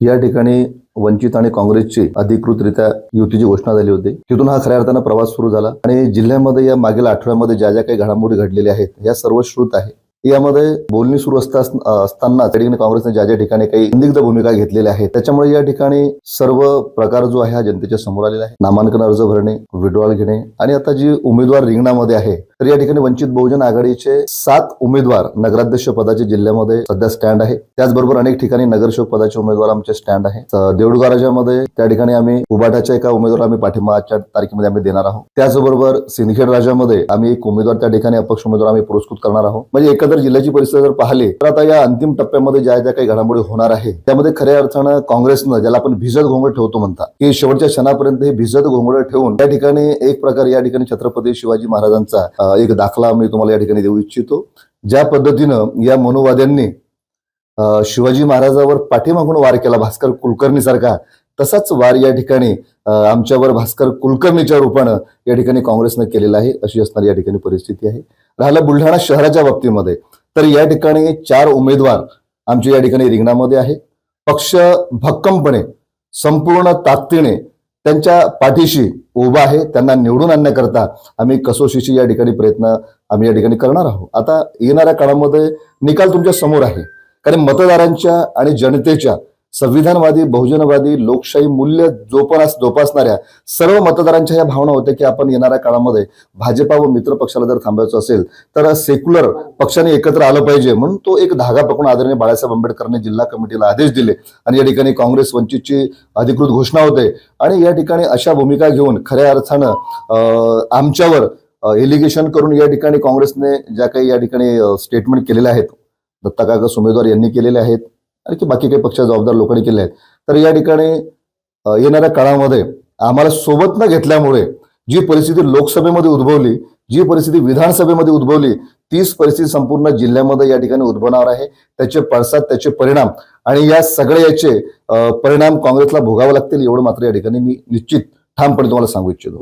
या ठिकाणी वंचित आणि काँग्रेसची अधिकृतरित्या युतीची घोषणा झाली होती. तिथून हा खऱ्या अर्थानं प्रवास सुरू झाला आणि जिल्ह्यामध्ये या मागील आठवड्यामध्ये ज्या ज्या काही घडामोडी घडलेल्या आहेत या सर्व श्रुत आहे. यामध्ये बोलणी सुरू असता असताना त्या ठिकाणी काँग्रेसने ज्या ज्या ठिकाणी काही संदिग्ध भूमिका घेतलेल्या आहेत त्याच्यामुळे या ठिकाणी सर्व प्रकार जो आहे हा जनतेच्या समोर आलेला आहे. नामांकन अर्ज भरणे विड्रॉल घेणे आणि आता जी उमेदवार रिंगणामध्ये आहे तर या ठिकाणी वंचित बहुजन आघाडीचे सात उमेदवार नगराध्यक्ष पदाचे जिल्ह्यामध्ये सध्या स्टँड आहे. त्याचबरोबर अनेक ठिकाणी नगरसेवक पदाचे उमेदवार आमचे स्टँड आहे. तर राजामध्ये त्या ठिकाणी आम्ही उबाटाच्या एका उमेदवार आम्ही पाठिंबा आजच्या तारखेमध्ये आम्ही देणार आहोत. त्याचबरोबर सिंदखेड राजामध्ये आम्ही एक उमेदवार त्या ठिकाणी अपक्ष उमेदवार आम्ही पुरस्कृत करणार आहोत. म्हणजे एकंदर जिल्ह्याची परिस्थिती जर पाहिली तर आता या अंतिम टप्प्यामध्ये ज्या ज्या काही घडामोडी होणार आहे त्यामध्ये खऱ्या अर्थानं काँग्रेसनं ज्याला आपण भिजत घोंगड ठेवतो म्हणता की शेवटच्या क्षणापर्यंत हे भिजत घोंगड ठेवून त्या ठिकाणी एक प्रकार या ठिकाणी छत्रपती शिवाजी महाराजांचा एक दाखला मी तुम्हाला या ठिकाणी देऊ इच्छितो. ज्या पद्धतीनं या मनोवाद्यांनी शिवाजी महाराजावर पाठीमागून वार केला भास्कर कुलकर्णी सारखा तसाच वार या ठिकाणी आमच्यावर भास्कर कुलकर्णीच्या रूपानं या ठिकाणी काँग्रेसनं केलेला आहे अशी असणारी या ठिकाणी परिस्थिती आहे. राहिला बुलढाणा शहराच्या बाबतीमध्ये तर या ठिकाणी चार उमेदवार आमच्या या ठिकाणी रिंगणामध्ये आहे. पक्ष भक्कमपणे संपूर्ण ताकदीने त्यांच्या पाठीशी उभा आहे त्यांना निवडून आणण्याकरता आम्ही कसोशीची या ठिकाणी प्रयत्न आम्ही या ठिकाणी करणार आहोत. आता येणाऱ्या काळामध्ये निकाल तुमच्यासमोर आहे. कारण मतदारांच्या आणि जनतेच्या संविधानवादी बहुजनवादी लोकशाही मूल्य जोपास जोपासणाऱ्या सर्व मतदारांच्या या भावना होत्या की आपण येणाऱ्या काळामध्ये भाजपा व मित्र पक्षाला जर थांबायचं असेल तर सेक्युलर पक्षाने एकत्र आलं पाहिजे म्हणून तो एक धागा पकडून आदरणीय बाळासाहेब आंबेडकरांनी जिल्हा कमिटीला आदेश दिले. आणि या ठिकाणी काँग्रेस वंचितची अधिकृत घोषणा होते. आणि या ठिकाणी अशा भूमिका घेऊन खऱ्या अर्थानं आमच्यावर एलिगेशन करून या ठिकाणी काँग्रेसने ज्या काही या ठिकाणी स्टेटमेंट केलेल्या आहेत दत्ता उमेदवार यांनी केलेल्या आहेत आणि की बाकी काही पक्ष जबाबदार लोकांनी केले आहेत. तर या ठिकाणी येणाऱ्या काळामध्ये आम्हाला सोबत न घेतल्यामुळे जी परिस्थिती लोकसभेमध्ये उद्भवली जी परिस्थिती विधानसभेमध्ये उद्भवली तीच परिस्थिती संपूर्ण जिल्ह्यामध्ये या ठिकाणी उद्भवणार आहे. त्याचे पडसाद त्याचे परिणाम आणि या सगळ्या याचे परिणाम काँग्रेसला भोगावे लागतील एवढं मात्र या ठिकाणी मी निश्चित ठामपणे तुम्हाला सांगू इच्छितो.